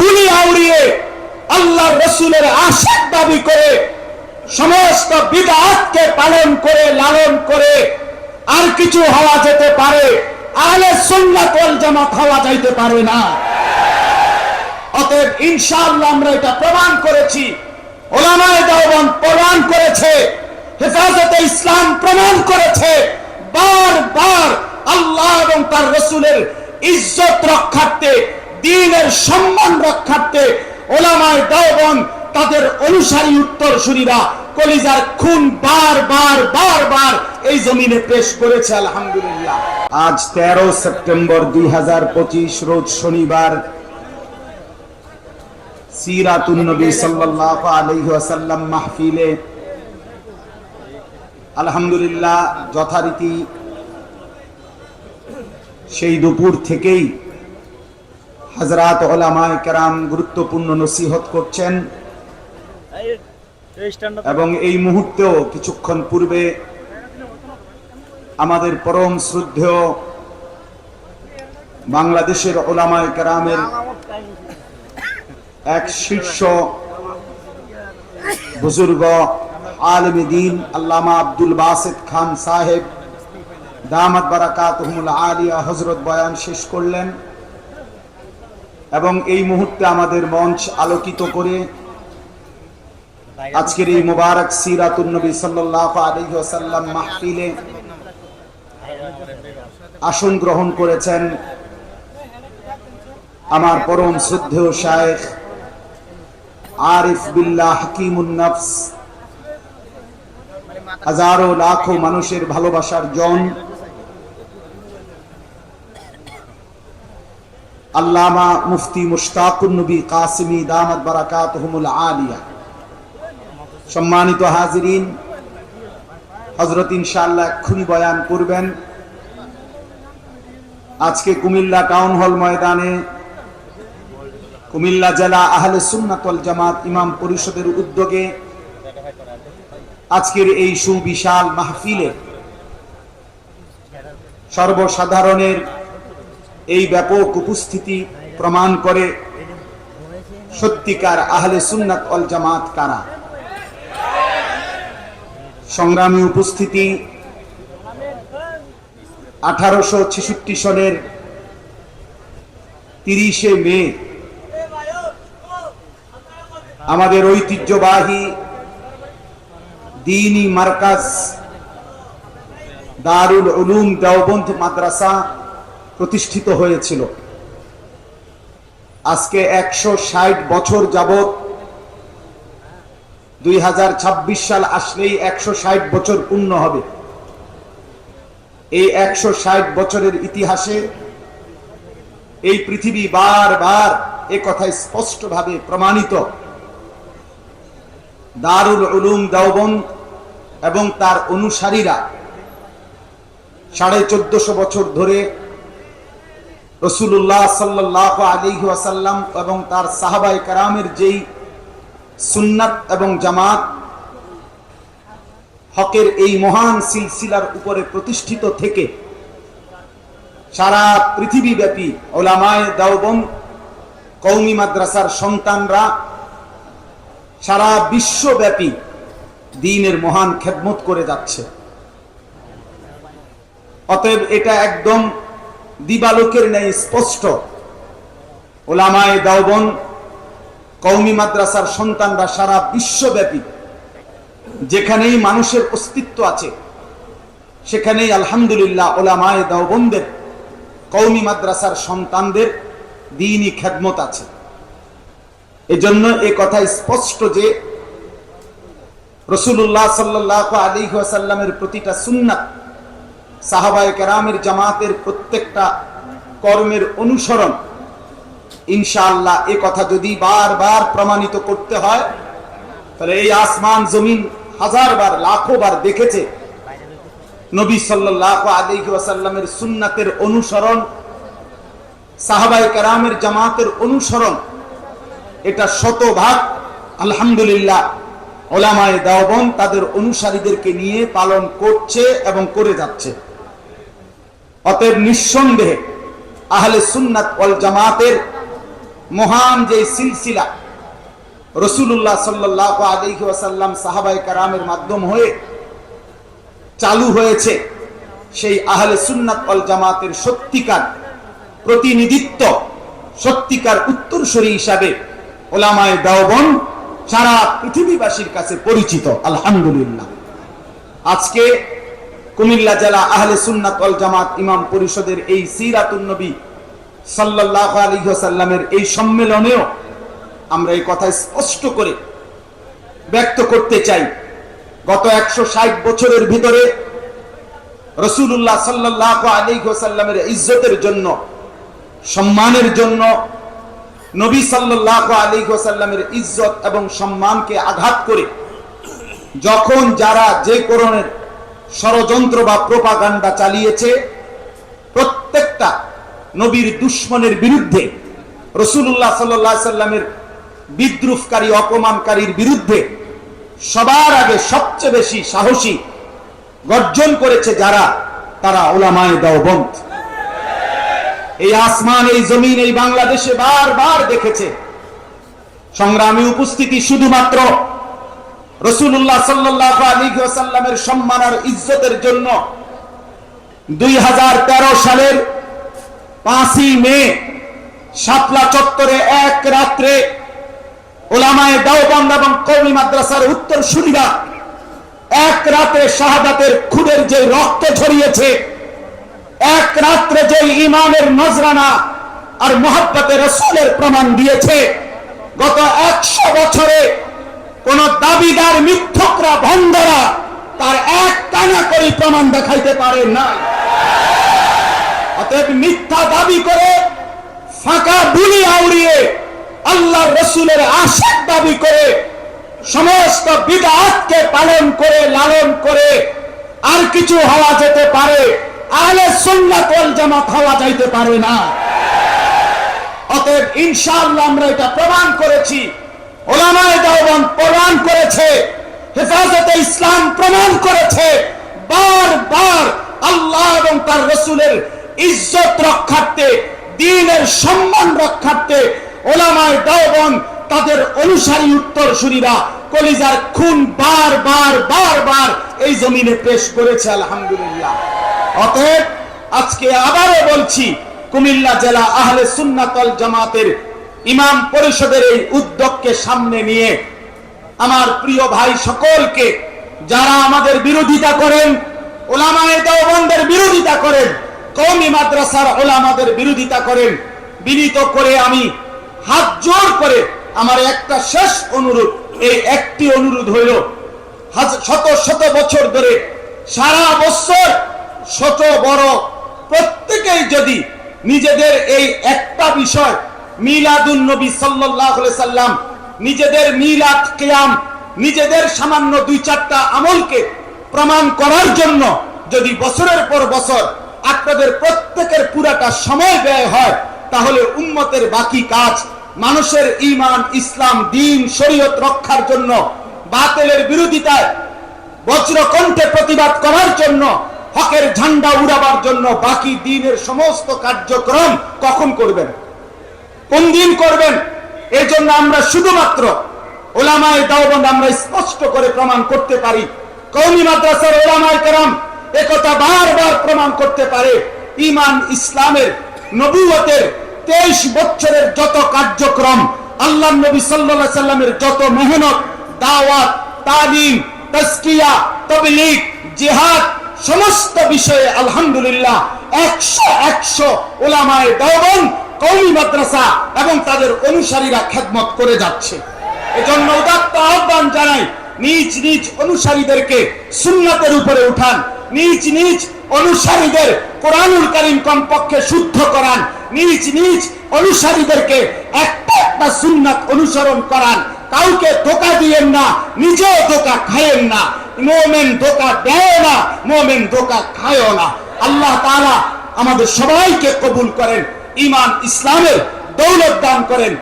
বুলি আউড়িয়ে আল্লাহ রসুলের আশার দাবি করে, সমস্ত বিদাতকে পালন করে, লালন করে, আর কিছু হওয়া যেতে পারে আলে সুন্নাত ওয়াল জামাত হওয়া যাইতে পারে না। অতএব ইনশাআল্লাহ আমরা এটা প্রমাণ করেছি, ওলামায়ে প্রমাণ করেছে, হেফাজতে ইসলাম প্রমাণ করেছে, বারবার আল্লাহ এবং তার রসুলের ইজ্জত রক্ষার্থে দিনের সম্মান রক্ষার্থে ওলামায় দেওবন্দ তাদের অনুসারী উত্তর সুরীরা কলিজার খুন বার বার বার বার এই জমিনে পেশ করেছে, আলহামদুলিল্লাহ। আজ তেরো সেপ্টেম্বর দুই রোজ শনিবার আলহামদুলিল্লাহ, যথারীতি সেই দুপুর থেকেই হযরত ওলামায়ে কেরাম গুরুত্বপূর্ণ নসিহত করছেন। এবং এই মুহূর্তেও কিছুক্ষণ পূর্বে আমাদের পরম শ্রদ্ধেয় বাংলাদেশের ওলামায়ে কেরামের এক শীর্ষ বুজুর্গ আলম দিন আল্লামা আব্দুল বাসিদ খান সাহেব দামাত বারাকাতহুমুল আলিয়া হজরত বয়ান শেষ করলেন। এবং এই মুহূর্তে আমাদের মঞ্চ আলোকিত করে আজকের এই মুবারক সিরাতুন নবী সাল্লাল্লাহু আলাইহি ওয়াসাল্লাম মাহফিলে আসন গ্রহণ করেছেন আমার পরম শ্রদ্ধেয় শায়েখ আরিফ বিল্লাহ হাকিমুন নফস। হাজারো লাখো মানুষের ভালোবাসার জন। আল্লামা মুফতি মুশতাকুন নবী কাসিমি দামাত বারাকাতহুমুল আলিয়া। সম্মানিত হাজিরিন হজরত ইনশাআল্লাহ এক্ষুনি বয়ান করবেন। আজকে কুমিল্লা টাউন হল ময়দানে কুমিল্লা জেলা আহলে সুন্নাতল জামাত ইমাম পরিষদের উদ্যোগে আজকের এই সুবিশাল মাহফিলে সর্বসাধারণের এই ব্যাপক উপস্থিতি প্রমাণ করে সত্যিকার আহলে সুন্নাত অল জামাত কারা? সংগ্রামী উপস্থিতি আঠারোশো ছেষট্টি সনের তিরিশে মে আমাদের ঐতিহ্যবাহী দিনী মার্কাজ দারুল উলুম দেওবন্দ মাদ্রাসা প্রতিষ্ঠিত হয়েছিল। আজকে একশো ষাট বছর যাবৎ দুই সাল আসলেই একশো ষাট বছর পূর্ণ হবে। এই একশো ষাট বছরের ইতিহাসে এই পৃথিবী বারবার এ কথায় স্পষ্টভাবে প্রমাণিত। দারুল উলুম দেওবন্দ এবং তার অনুসারীরা সাড়ে চোদ্দশো বছর ধরে রসুল্লাহ সাল্লাহ আলী ওয়াসাল্লাম এবং তার সাহাবাই কারামের যেই সুন্নাত এবং জামাত হকের এই মহান সিলসিলার উপরে প্রতিষ্ঠিত থেকে সারা পৃথিবীব্যাপী ওলামায় দাওবন কৌমি মাদ্রাসার সন্তানরা সারা বিশ্বব্যাপী দিনের মহান খেদমত করে যাচ্ছে। অতএব এটা একদম দিবালোকের ন্যায় স্পষ্ট। ওলামায় দাওবন কৌমি মাদ্রাসার সন্তানরা সারা বিশ্বব্যাপী, যেখানেই মানুষের অস্তিত্ব আছে, সেখানেই আলহামদুলিল্লাহ ওলামায় দাওবন্দের কৌমি মাদ্রাসার সন্তানদের দিনই খেদমত আছে। এজন্য এ কথা স্পষ্ট যে রসুল্লাহ সাল্লাহ আলী সাল্লামের প্রতিটা সুন্নাত সাহাবায় কেরামের জামাতের প্রত্যেকটা কর্মের অনুসরণ, ইনশাআল্লাহ এ কথা যদি বারবার প্রমাণিত করতে হয়, তাহলে এই আসমান জমিন হাজার বার লাখো বার দেখেছে। নবী সাল্লাহ আলী ওয়াসাল্লামের সুন্নাতের অনুসরণ সাহাবাই কেরামের জামাতের অনুসরণ, এটা শতভাগ আলহামদুলিল্লাহ ওলামায় দাওবন তাদের অনুসারীদেরকে নিয়ে পালন করছে এবং করে যাচ্ছে। অতএব নিঃসন্দেহে আহলে সুন্নাত ওয়াল জামাতের মহান যে সিলসিলা রসুল্লাহ সাল্লাহ আলহি ওয়াসাল্লাম সাহাবাই কারামের মাধ্যম হয়ে চালু হয়েছে, সেই আহলে সুন্নাত অল জামাতের সত্যিকার প্রতিনিধিত্ব, সত্যিকার উত্তরসূরি হিসাবে ওলামায় দাওবন সারা পৃথিবীবাসীর কাছে পরিচিত, আলহামদুলিল্লাহ। আজকে কুমিল্লা জেলা আহলে সুন্নাত অল জামাত ইমাম পরিষদের এই সিরাতুন নবী সাল্লাহ আলী সাল্লামের এই সম্মেলনেও আমরা এই কথা স্পষ্ট করে ব্যক্ত করতে চাই। গত একশো ষাট বছরের ভিতরে রসুল্লাহ সাল্লাহ আলী সাল্লামের ইজ্জতের জন্য, সম্মানের জন্য নবী সাল্লাহ আলী সাল্লামের ইজ্জত এবং সম্মানকে আঘাত করে যখন যারা যে করণের ষড়যন্ত্র বা প্রপাগান্ডা চালিয়েছে প্রত্যেকটা নবীর দুশ্মনের বিরুদ্ধে রসুল্লাহ সাল্লাহ সাল্লামের বিদ্রুপকারী, অপমানকারীর বিরুদ্ধে সবার আগে সবচেয়ে বেশি সাহসী গর্জন করেছে যারা? তারা ওলামায় দেওবন্ত এই আসমান, এই জমিন, এই বাংলাদেশে বারবার দেখেছে। সংগ্রামী উপস্থিতি শুধুমাত্র রসুল্লাহ সাল্লাহ আলী সাল্লামের সম্মান আর ইজ্জতের জন্য দুই সালের পাঁচই মে শাপলা চত্বরে এক রাত্রে ওলামায় দাওবন্দ এবং কৌমি মাদ্রাসার উত্তর সুরিরা এক রাতে শাহাদাতের খুদের যে রক্ত ঝরিয়েছে, এক রাত্রে যে ইমানের নজরানা আর মোহাব্বতের রসুলের প্রমাণ দিয়েছে, গত একশো বছরে কোন দাবিদার মিথ্যকরা ভণ্ডরা তার এক টানা করে প্রমাণ দেখাইতে পারে না অতএব মিথ্যা দাবি করে ফাঁকা বুলি আউড়িয়ে আল্লাহ রসুলের আশাক দাবি করে সমস্ত বিদাতকে পালন করে, লালন করে আর কিছু হওয়া যেতে পারে, আহলে সুন্নাত ওয়াল জামাত হওয়া যাইতে পারে না। অতএব ইনশাআল্লাহ আমরা এটা প্রমাণ করেছি প্রমাণ করেছে, হেফাজতে ইসলাম প্রমাণ করেছে, বারবার আল্লাহ এবং তার রসুলের ইজ্জত রক্ষার্থে দিনের সম্মান রক্ষার্থে ওলামায় দেওবন্দ তাদের অনুসারী উত্তর সুরীরা কলিজার খুন বার বার বার বার এই জমিনে পেশ করেছে, আলহামদুলিল্লাহ। অতএব আজকে আবারও বলছি, কুমিল্লা জেলা আহলে সুন্নাতল জামাতের ইমাম পরিষদের এই উদ্যোগকে সামনে নিয়ে আমার প্রিয় ভাই সকলকে যারা আমাদের বিরোধিতা করেন, ওলামায়ে বিরোধিতা করেন, কওমি মাদ্রাসার ওলামাদের বিরোধিতা করেন, বিনীত করে আমি হাত জোর করে আমার একটা শেষ অনুরোধ, এই একটি অনুরোধ হইল শত শত বছর ধরে সারা বছর ছোট বড় প্রত্যেকেই যদি নিজেদের এই একটা বিষয় মিলাদুন নবী সাল্লাল্লাহু আলাইহি সাল্লাম, নিজেদের মিলাদ কিয়াম, নিজেদের সামান্য দুই চারটা আমলকে প্রমাণ করার জন্য যদি বছরের পর বছর আপনাদের প্রত্যেকের পুরাটা সময় ব্যয় হয়, তাহলে উম্মতের বাকি কাজ মানুষের ঈমান, ইসলাম, দিন, শরীয়ত রক্ষার জন্য, বাতিলের বিরোধিতায় বজ্রকণ্ঠে প্রতিবাদ করার জন্য, হকের ঝান্ডা উড়াবার জন্য বাকি দিনের সমস্ত কার্যক্রম কখন করবেন? কোন দিন করবেন? এই জন্য আমরা শুধুমাত্র ওলামায় দাওবন্দ আমরা স্পষ্ট করে প্রমাণ করতে পারি। কৌমি মাদ্রাসার ওলামায় কেরাম একথা বারবার প্রমাণ করতে পারে। ইমান ইসলামের নবুয়তের তেইশ বছরের যত কার্যক্রম আল্লাহ নবী সাল্লাল্লাহু সাল্লামের যত মেহনত, দাওয়াত, তালিম তাসকিয়া তবলিগ, জিহাদ, সমস্ত বিষয়ে আলহামদুলিল্লাহ একশো একশো ওলামায় দেওবন কৌমি মাদ্রাসা এবং তাদের অনুসারীরা খেদমত করে যাচ্ছে। এজন্য উদাত্ত আহ্বান জানাই, নিজ নিজ অনুসারীদেরকে সুন্নাতের উপরে উঠান, নিজ নিজ অনুসারীদের কোরআনুল কারীম কমপক্ষে শুদ্ধ করান, নিজ নিজ অনুসারীদেরকে একটা একটা সুন্নাত অনুসরণ করান। কাউকে ধোকা দিয়েন না, নিজেও ধোকা খায়েন না, মোমেন ধোকা দেয় না, মোমেন ধোকা খায়ও না। আল্লাহ তারা আমাদের সবাইকে কবুল করেন। ইমান ইসলামের দৌলত দান করেন।